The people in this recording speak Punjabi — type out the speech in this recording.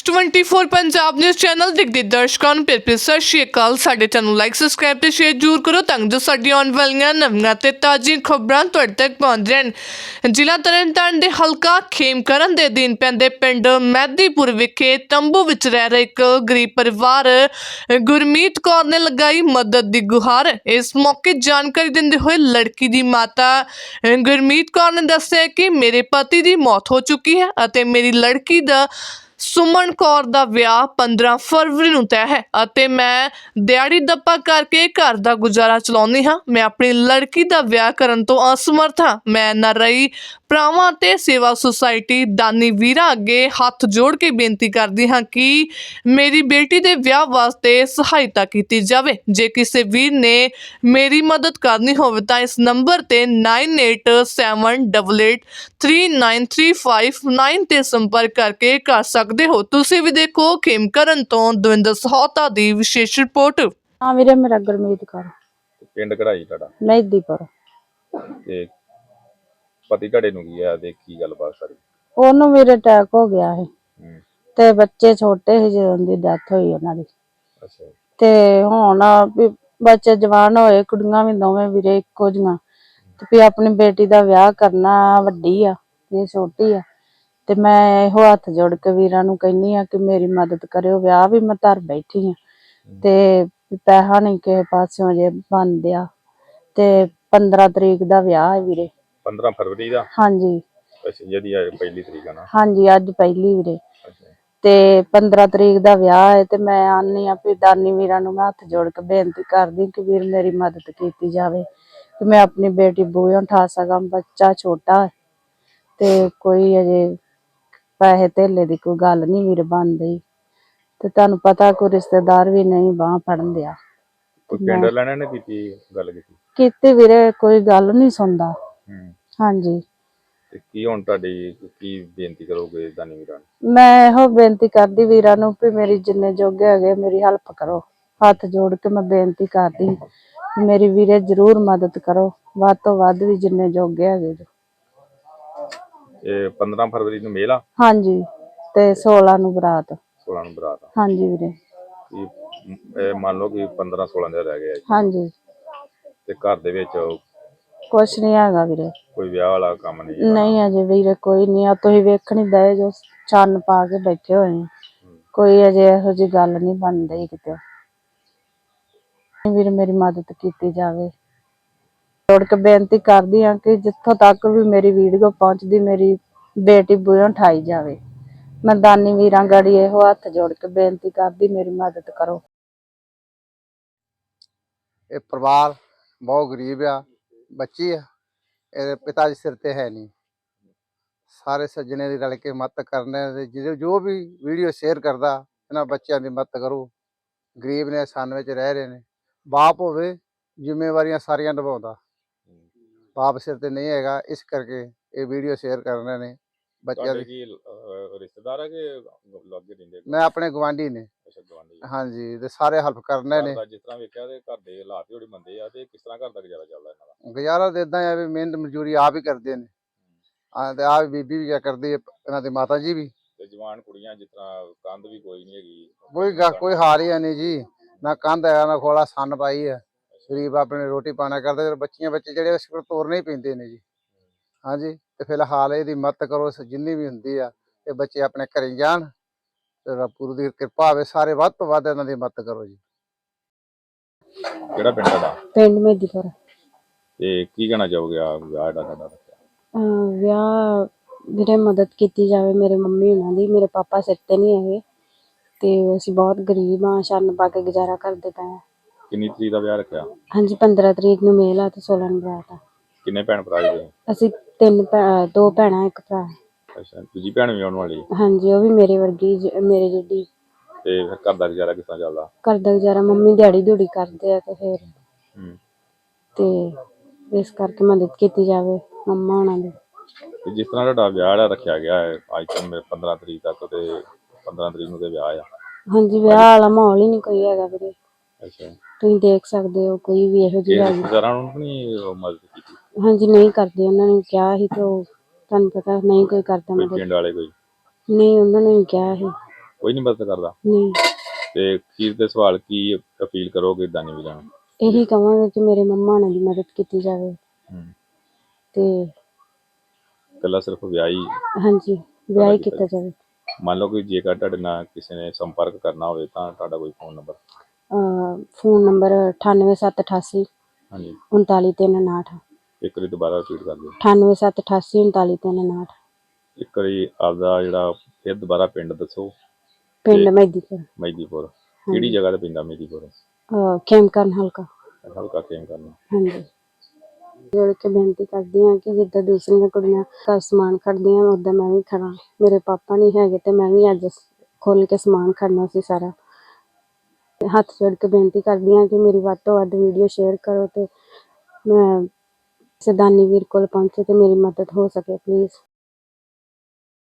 X24 ਪੰਜਾਬ ਨਿਊਜ਼ ਚੈਨਲ ਦੇਖਦੇ ਦਰਸ਼ਕਾਂ ਨੂੰ ਪਿਆਰ ਭਰੀ ਸਤਿ ਸ਼੍ਰੀ ਅਕਾਲ। ਸਾਡੇ ਚੈਨਲ ਨੂੰ ਲਾਈਕ ਸਬਸਕ੍ਰਾਈਬ ਤੇ ਸ਼ੇਅਰ ਜ਼ਰੂਰ ਕਰੋ ਤਾਂ ਜੋ ਸਾਡੀਆਂ ਆਉਣ ਵਾਲੀਆਂ ਨਵੀਆਂ ਤੇ ਤਾਜ਼ੀਆਂ ਖਬਰਾਂ ਤੁਹਾਡੇ ਤੱਕ ਪਹੁੰਚ ਰਹਿਣ ਜ਼ਿਲ੍ਹਾ ਤਰਨਤਾਰਨ ਦੇ ਹਲਕਾ ਖੇਮਕਰਨ ਦੇ ਅਧੀਨ ਪੈਂਦੇ ਪਿੰਡ ਮਹਿਦੀਪੁਰ ਵਿਖੇ ਤੰਬੂ ਵਿੱਚ ਰਹਿ ਰਹੇ ਇੱਕ ਗਰੀਬ ਪਰਿਵਾਰ ਗੁਰਮੀਤ ਕੌਰ ਨੇ ਲਗਾਈ ਮਦਦ ਦੀ ਗੁਹਾਰ। ਇਸ ਮੌਕੇ ਜਾਣਕਾਰੀ ਦਿੰਦੇ ਹੋਏ ਲੜਕੀ ਦੀ ਮਾਤਾ ਗੁਰਮੀਤ ਕੌਰ ਨੇ ਦੱਸਿਆ ਕਿ ਮੇਰੇ ਪਤੀ ਦੀ ਮੌਤ ਹੋ ਚੁੱਕੀ ਹੈ ਅਤੇ ਮੇਰੀ ਲੜਕੀ ਦਾ ਸੁਮਨ ਕੌਰ ਦਾ ਵਿਆਹ 15 ਫਰਵਰੀ ਨੂੰ ਤੈਅ ਹੈ ਅਤੇ ਮੈਂ ਦਿਹਾੜੀ ਦੱਪਾ ਕਰਕੇ ਘਰ ਦਾ ਗੁਜ਼ਾਰਾ ਚਲਾਉਂਦੀ ਹਾਂ। ਮੈਂ ਆਪਣੀ ਲੜਕੀ ਦਾ ਵਿਆਹ ਕਰਨ ਤੋਂ ਅਸਮਰਥ ਹਾਂ। ਮੈਂ ਨਰਈ ਭਰਾਵਾਂ ਤੇ ਸੇਵਾ ਸੁਸਾਇਟੀ ਦਾਨੀ ਵੀਰਾਂ ਅੱਗੇ ਹੱਥ ਜੋੜ ਕੇ ਬੇਨਤੀ ਕਰਦੀ ਹਾਂ ਕਿ ਮੇਰੀ ਬੇਟੀ ਦੇ ਵਿਆਹ ਵਾਸਤੇ ਸਹਾਇਤਾ ਕੀਤੀ ਜਾਵੇ। ਜੇ ਕਿਸੇ ਵੀਰ ਨੇ ਮੇਰੀ ਮਦਦ ਕਰਨੀ ਹੋਵੇ ਤਾਂ ਇਸ ਨੰਬਰ ਤੇ 9878839359 ਤੇ ਸੰਪਰਕ ਕਰਕੇ ਕਰ ਸਕਦੇ ਹੋ। ਤੁਸੀਂ ਵੀ ਦੇਖੋ ਖੇਮਕਰਨ ਤੋਂ ਦਵਿੰਦਰ ਸਹੋਤਾ ਦੀ ਵਿਸ਼ੇਸ਼ ਰਿਪੋਰਟ। ਹਾਂ ਵੀਰੇ ਮੇਰਾ ਗੁਰਮੀਤ ਕੌਰ। ਪਿੰਡ ਕਢਾਈ ਤੁਹਾਡਾ? ਮਹਿਦੀਪੁਰ ਤੇ ਪਤੀ ਤੁਹਾਡੇ ਨੂੰ ਕੀ ਆ? ਦੇ ਕੀ ਗੱਲਬਾਤ ਸਾਰੀ? ਉਹਨੂੰ ਵੀਰੇ ਅਟੈਕ ਹੋ ਗਿਆ ਹੂੰ। ਤੇ ਬੱਚੇ ਛੋਟੇ ਸੀ ਜਦੋਂ ਦੀ ਡੈਥ ਹੋਈ ਉਹਨਾਂ ਦੀ। ਅੱਛਾ। ਤੇ ਹੁਣ ਵੀ ਬੱਚੇ ਜਵਾਨ ਹੋਏ ਕੁੜੀਆਂ ਵੀ ਦੋਵੇਂ ਵੀਰੇ ਇੱਕੋ ਜੀਆਂ ਤੇ ਵੀ ਆਪਣੀ ਬੇਟੀ ਦਾ ਵਿਆਹ ਕਰਨਾ ਵੱਡੀ ਆ ਇਹ ਛੋਟੀ ਆ। ਤੇ ਮੈਂ ਇਹੋ ਹੱਥ ਜੋੜ ਕੇ ਵੀਰਾਂ ਨੂੰ ਕਹਿੰਨੀ ਆ ਕਿ ਮੇਰੀ ਮਦਦ ਕਰਿਓ ਵਿਆਹ ਵੀ ਮੈਂ ਧਰ ਬੈਠੀ ਆ ਤੇ ਪੈਸਾ ਨਹੀਂ ਕਿਸੇ ਪਾਸਿਓਂ ਜੇ ਬਣਦਿਆ। ਤੇ 15 ਤਰੀਕ ਦਾ ਵਿਆਹ ਹੈ ਵੀਰੇ। 15 ਫਰਵਰੀ ਦਾ? ਹਾਂਜੀ। ਅੱਛਾ ਜਿਹਦੀ ਅੱਜ ਪਹਿਲੀ ਤਰੀਕ ਆ ਨਾ? ਹਾਂਜੀ ਅੱਜ ਪਹਿਲੀ ਵੀਰੇ। ਤੇ 15 ਤਰੀਕ ਦਾ ਵਿਆਹ ਹੈ ਤੇ ਮੈਂ ਆਨੀ ਆ ਵੀ ਦਾਨੀ ਵੀਰਾਂ ਨੂੰ ਮੈਂ ਹੱਥ ਜੋੜ ਕੇ ਬੇਨਤੀ ਕਰਦੀ ਕਿ ਵੀਰ ਮੇਰੀ ਮਦਦ ਕੀਤੀ ਜਾਵੇ। ਕਿ ਮੈਂ ਆਪਣੀ ਬੇਟੀ ਬੂਹੇ ਉਠਾ ਸਕਾਂ ਬੱਚਾ ਛੋਟਾ ਹੈ। ਤੇ ਕੋਈ ਅਜੇ ਪੈਸੇ ਧੇਲੇ ਦੀ ਕੋਈ ਗੱਲ ਨਹੀਂ ਵੀਰ ਬਣਦੀ। ਤੇ ਤੁਹਾਨੂੰ ਪਤਾ ਕੋਈ ਰਿਸ਼ਤੇਦਾਰ ਵੀ ਨਹੀਂ ਬਾਹ ਫੜਨ ਦਿਆ। ਕੋਈ ਪਿੰਡ ਲੈਣਾ ਨੇ ਕੀਤੀ ਗੱਲ ਕੀਤੀ? ਕੀਤੀ ਵੀਰੇ ਕੋਈ ਗੱਲ ਨਹੀਂ ਸੁਣਦਾ। ਹੂੰ। ਹਾਂਜੀ। ਤੇ ਕੀ ਹੁਣ ਤੁਹਾਡੀ ਕੀ ਬੇਨਤੀ ਕਰੋਗੇ ਦਾਨੀ ਵੀਰਾਂ ਨੂੰ? ਮੈਂ ਇਹੋ ਬੇਨਤੀ ਕਰਦੀ ਵੀਰਾਂ ਨੂੰ ਵੀ ਮੇਰੀ ਜਿੰਨੇ ਜੋਗੇ ਹੈਗੇ ਮੇਰੀ ਹੈਲਪ ਕਰੋ। ਹੱਥ ਜੋੜ ਕੇ ਮੈਂ ਬੇਨਤੀ ਕਰਦੀ ਮੇਰੀ ਵੀਰੇ ਜਰੂਰ ਮਦਦ ਕਰੋ। ਵੱਧ ਤੋਂ ਵੱਧ ਵੀ ਜਿੰਨੇ ਜੋਗੇ ਹੈਗੇ। ਇਹ 15 ਫਰਵਰੀ ਨੂੰ ਮੇਲ? ਹਾਂਜੀ ਤੇ 16 ਨੂੰ ਬਰਾਤ। 16 ਨੂੰ ਬਰਾਤ ਆ। ਹਾਂਜੀ ਵੀਰੇ। ਕੀ ਇਹ ਮੰਨ ਲਓ ਕਿ 15 16 ਦਿਨ ਰਹਿ ਗਏ ਆ ਜੀ, ਹਾਂਜੀ। ਤੇ ਘਰ ਦੇ ਵਿੱਚ ਕੁਛ ਨਹੀਂ ਹੈਗਾ ਵੀਰੇ। ਕੋਈ ਵਿਆਹ ਵਾਲਾ ਕੰਮ ਨਹੀਂ ਨਹੀਂ ਅਜੇ ਵੀਰੇ ਕੋਈ ਨਹੀਂ। ਆ ਤੁਸੀਂ ਵੇਖ ਨਹੀਂ ਦਏ ਜੋ ਚੰਨ ਪਾ ਕੇ ਬੈਠੇ ਹੋਏ ਆ ਕੋਈ ਅਜੇ ਇਹੋ ਜੀ ਗੱਲ ਨਹੀਂ ਬਣਦੀ ਕਿਤੇ। ਵੀਰ ਮੇਰੀ ਮਦਦ ਕੀਤੀ ਜਾਵੇ। ਤੋੜ ਕੇ ਬੇਨਤੀ ਕਰਦੀ ਹਾਂ ਕਿ ਜਿੱਥੋਂ ਤੱਕ ਵੀ ਮੇਰੀ ਵੀਡੀਓ ਪਹੁੰਚਦੀ, ਮੇਰੀ ਬੇਟੀ ਬੂਹੋਂ ਠਾਈ ਜਾਵੇ। ਮੈਂ ਦਾਨੀ ਵੀਰਾਂ ਗੜੀ ਇਹੋ ਹੱਥ ਜੋੜ ਕੇ ਬੇਨਤੀ ਕਰਦੀ, ਮੇਰੀ ਮਦਦ ਕਰੋ। ਇਹ ਪਰਿਵਾਰ ਬਹੁਤ ਗਰੀਬ ਆ, ਬੱਚੀ ਆ, ਇਹਦੇ ਪਿਤਾ ਜੀ ਸਿਰ ਤੇ ਹੈ ਨਹੀਂ। ਸਾਰੇ ਸੱਜਣੇ ਦੀ ਰਲ ਕੇ ਮਦਦ ਕਰਨੇ ਤੇ ਜੋ ਵੀ ਵੀਡੀਓ ਸ਼ੇਅਰ ਕਰਦਾ, ਇਹਨਾਂ ਬੱਚਿਆਂ ਦੀ ਮਦਦ ਕਰੋ। ਗਰੀਬ ਨੇ ਸੰਨ ਵਿੱਚ ਰਹਿ ਰਹੇ ਨੇ। ਬਾਪ ਹੋਵੇ, ਜ਼ਿੰਮੇਵਾਰੀਆਂ ਸਾਰੀਆਂ ਨਿਭਾਉਂਦਾ। ਬਾਪ ਸਿਰ ਤੇ ਨਹੀਂ ਹੈਗਾ ਇਸ ਕਰਕੇ ਇਹ ਵੀਡੀਓ ਸ਼ੇਅਰ ਕਰਨੇ ਨੇ ਬੱਚਿਆਂ ਤੁਹਾਡੇ ਦੀ। ਕੀ ਅਹ, ਰਿਸ਼ਤੇਦਾਰ ਆ ਕਿ ਲੱਗੇ ਰਹਿੰਦੇ ਮੈਂ ਆਪਣੇ ਗਵਾਂਢੀ ਨੇ। ਅੱਛਾ ਗਵਾਂਢੀ ਹਾਂਜੀ ਤੇ ਸਾਰੇ ਹੈਲਪ ਕਰਨੇ ਨੇ। ਜਿਸ ਤਰ੍ਹਾਂ ਵੇਖਿਆ ਤੇ ਘਰ ਦੇ ਹਾਲਾਤ ਹੀ ਬੜੇ ਮੰਦੇ ਆ ਤੇ ਕਿਸ ਤਰ੍ਹਾਂ ਘਰ ਦਾ ਗੁਜ਼ਾਰਾ ਚੱਲਦਾ ਇਹਨਾਂ ਦਾ? ਗੁਜ਼ਾਰਾ ਤਾਂ ਏਦਾਂ ਆ ਵੀ ਮਿਹਨਤ ਮਜ਼ਦੂਰੀ ਆਪ ਹੀ ਕਰਦੇ ਨੇ। ਆ ਤੇ ਆਪ ਬੀਬੀ ਵੀ ਕਰਦੀ ਹੈ ਇਹਨਾਂ ਦੀ ਮਾਤਾ ਜੀ ਵੀ। ਤੇ ਜਵਾਨ ਕੁੜੀਆਂ ਜਿਸ ਤਰ੍ਹਾਂ ਕੰਧ ਵੀ ਕੋਈ ਨਹੀਂ ਹੈਗੀ। ਕੋਈ ਗਾ ਕੋਈ ਹਾਲ ਹੀ ਨਹੀਂ ਜੀ। ਨਾ ਕੰਧ ਹੈ ਨਾ ਖੋਲਾ ਸੰਨ ਪਾਈ ਹੈ। ਗਰੀਬ ਆਪਣੇ ਰੋਟੀ ਪਾਣਾ ਕਰਦੇ ਤੇ ਬੱਚੀਆਂ ਬੱਚੇ ਜਿਹੜੇ ਉਸ ਕੋਲ ਤੋਰਨੇ ਹੀ ਪੈਂਦੇ ਨੇ ਜੀ। ਹਾਂਜੀ ਤੇ ਫਿਲਹਾਲ ਇਹਦੀ ਮਦਦ ਕਰੋ ਜਿੰਨੀ ਵੀ ਹੁੰਦੀ ਆ ਇਹ ਬੱਚੇ ਆਪਣੇ ਘਰੇ ਜਾਣ ਤੇ ਰੱਬ ਦੀ ਕਿਰਪਾ ਹੋਵੇ ਸਾਰੇ ਵੱਧ ਤੋਂ ਵੱਧ ਇਹਨਾਂ ਦੀ ਮਦਦ ਕਰੋ ਜੀ। ਕਿਹੜਾ ਪਿੰਡ ਦਾ ਪਿੰਡ ਮੇਦੀਪੁਰ। ਤੇ ਕੀ ਕਹਿਣਾ ਚਾਹੋਗੇ ਆ ਵਿਆਹ ਜਿਹੜਾ ਤੁਹਾਡਾ ਵਿਆਹ ਵੀਰੇ ਮਦਦ ਕੀਤੀ ਜਾਵੇ ਮੇਰੇ ਮੰਮੀ ਉਹਨਾਂ ਦੀ ਮੇਰੇ ਪਾਪਾ ਸਿਰ ਤੇ ਨਹੀਂ ਹੈਗੇ ਤੇ ਅਸੀਂ ਬਹੁਤ ਗਰੀਬ ਆ ਛੰਨ ਪਾ ਕੇ ਗੁਜ਼ਾਰਾ ਕਰਦੇ ਪਏ ਕਿੰਨੀ ਤਰੀਕ ਦਾ ਵਿਆਹ ਰੱਖਿਆ? ਹਾਂਜੀ 15 ਤਰੀਕ ਨੂੰ ਮੇਲ ਆ ਤੇ 16 ਨੂੰ ਬਰਾਤ ਆ ਕਿੰਨੇ ਭੈਣ ਭਰਾ ਜੀ ਅਸੀਂ ਤਿੰਨ ਭੈ- ਦੋ ਭੈਣਾਂ ਇੱਕ ਭਰਾ। ਅੱਛਾ ਦੂਜੀ ਭੈਣ ਵੀ ਆਉਣ ਵਾਲੀ ਹਾਂਜੀ ਉਹ ਵੀ ਮੇਰੇ ਵਰਗੀ ਜ- ਮੇਰੇ ਜਿੱਡੀ। ਤੇ ਫਿਰ ਘਰ ਦਾ ਗੁਜ਼ਾਰਾ ਕਿਸ ਤਰ੍ਹਾਂ ਚੱਲਦਾ? ਘਰ ਦਾ ਗੁਜ਼ਾਰਾ ਮੰਮੀ ਦਿਹਾੜੀ ਦਿਹੜੀ ਕਰਦੇ ਆ ਤੇ ਫਿਰ ਹੂੰ। ਤੇ ਇਸ ਕਰਕੇ ਮਦਦ ਕੀਤੀ ਜਾਵੇ ਮੰਮਾ ਉਹਨਾਂ ਦੀ। ਤੇ ਜਿਸ ਤਰ੍ਹਾਂ ਤੁਹਾਡਾ ਵਿਆਹ ਜਿਹੜਾ ਰੱਖਿਆ ਗਿਆ ਹੈ ਅੱਜ ਤੋਂ ਮੇਰੇ 15 ਤਰੀਕ ਤੱਕ ਤੇ 15 ਤਰੀਕ ਨੂੰ ਤੇ ਵਿਆਹ ਆ। ਹਾਂਜੀ ਵਿਆਹ ਵਾਲਾ ਮਾਹੌਲ ਹੀ ਨਹੀਂ ਕੋਈ ਹੈਗਾ ਵੀਰੇ। ਅੱਛਾ। ਤੁਸੀਂ ਦੇਖ ਸਕਦੇ ਹੋ ਕੋਈ ਵੀ ਇਹੋ ਜਿਹੀ ਗੱਲ ਰਿਸ਼ਤੇਦਾਰਾਂ ਨੂੰ ਨਹੀਂ ਉਹ ਮਦਦ ਕੀਤੀ? ਹਾਂਜੀ ਨਹੀਂ ਕਰਦੇ ਉਹਨਾਂ ਨੇ ਕਿਹਾ ਸੀ ਤੇ ਉਹ ਤੁਹਾਨੂੰ ਪਤਾ ਨਹੀਂ ਕੋਈ ਕਰਦਾ ਕੋਈ ਮਦਦ। ਪਿੰਡ ਵਾਲੇ ਕੋਈ? ਨਹੀਂ ਉਹਨਾਂ ਨੇ ਵੀ ਕਿਹਾ ਸੀ। ਕੋਈ ਨਹੀਂ ਮਦਦ ਕਰਦਾ? ਨਹੀਂ। ਤੇ ਅਖੀਰ ਤੇ ਸਵਾਲ ਕੀ ਅਪੀਲ ਕਰੋਗੇ ਦਾਨੀ ਵੀਰਾਂ ਨੂੰ ਇਹੀ ਕਹਾਂਗੇ ਕਿ ਮੇਰੇ ਮੰਮਾ ਨਾਲ ਦੀ ਮਦਦ ਕੀਤੀ ਜਾਵੇ। ਤੇ ਇਕੱਲਾ ਸਿਰਫ ਵਿਆਹੀ ਹਾਂਜੀ ਵਿਆਹ ਹੀ ਕੀਤਾ ਜਾਵੇ। ਮੰਨ ਲਓ ਕਿ ਜੇਕਰ ਤੁਹਾਡੇ ਨਾਲ ਕਿਸੇ ਨੇ ਸੰਪਰਕ ਕਰਨਾ ਹੋਵੇ ਤਾਂ ਤੁਹਾਡਾ ਕੋਈ ਫੋਨ ਨੰਬਰ? ਫੋਨ ਨੰਬਰ 98788 ਹਾਂਜੀ। 39359 ਇੱਕ ਵਾਰੀ ਦੁਬਾਰਾ ਰਿਪੀਟ ਕਰ ਦਿਓ। 98788 39359 ਇੱਕ ਵਾਰੀ ਆਪਦਾ ਜਿਹੜਾ ਫਿਰ ਦੁਬਾਰਾ ਪਿੰਡ ਦੱਸੋ। ਪਿੰਡ ਮੈਦੀਪੁਰ। ਮਹਿਦੀਪੁਰ ਕਿਹੜੀ ਜਗ੍ਹਾ ਤੇ ਪੈਂਦਾ ਮਹਿਦੀਪੁਰ ਅਹ ਖੇਮਕਰਨ ਹਲਕਾ। ਹਲਕਾ ਖੇਮ ਕਰਨਾ ਹਾਂਜੀ। ਜੋੜ ਕੇ ਬੇਨਤੀ ਕਰਦੀ ਹਾਂ ਕਿ ਜਿੱਦਾਂ ਦੂਸਰੀਆਂ ਕੁੜੀਆਂ ਘਰ ਸਮਾਨ ਖੜਦੀਆਂ ਉਦਾਂ ਮੈਂ ਵੀ ਖੜਾ ਮੇਰੇ ਪਾਪਾ ਨਹੀਂ ਹੈਗੇ ਤੇ ਮੈਂ ਵੀ ਅੱਜ ਖੋਲ ਕੇ ਸਮਾਨ ਖੜਨਾ ਸੀ ਸਾਰਾ। ਹੱਥ ਜੋੜ ਕੇ ਬੇਨਤੀ ਕਰਦੀ ਹਾਂ ਕਿ ਮੇਰੀ ਵੱਧ ਤੋਂ ਵੱਧ ਵੀਡੀਓ ਸ਼ੇਅਰ ਕਰੋ ਤੇ ਮੈਂ ਸਦਾਨੀ ਵੀਰ ਕੋਲ ਪਹੁੰਚੇ ਤੇ ਮੇਰੀ ਮਦਦ ਹੋ ਸਕੇ ਪਲੀਜ਼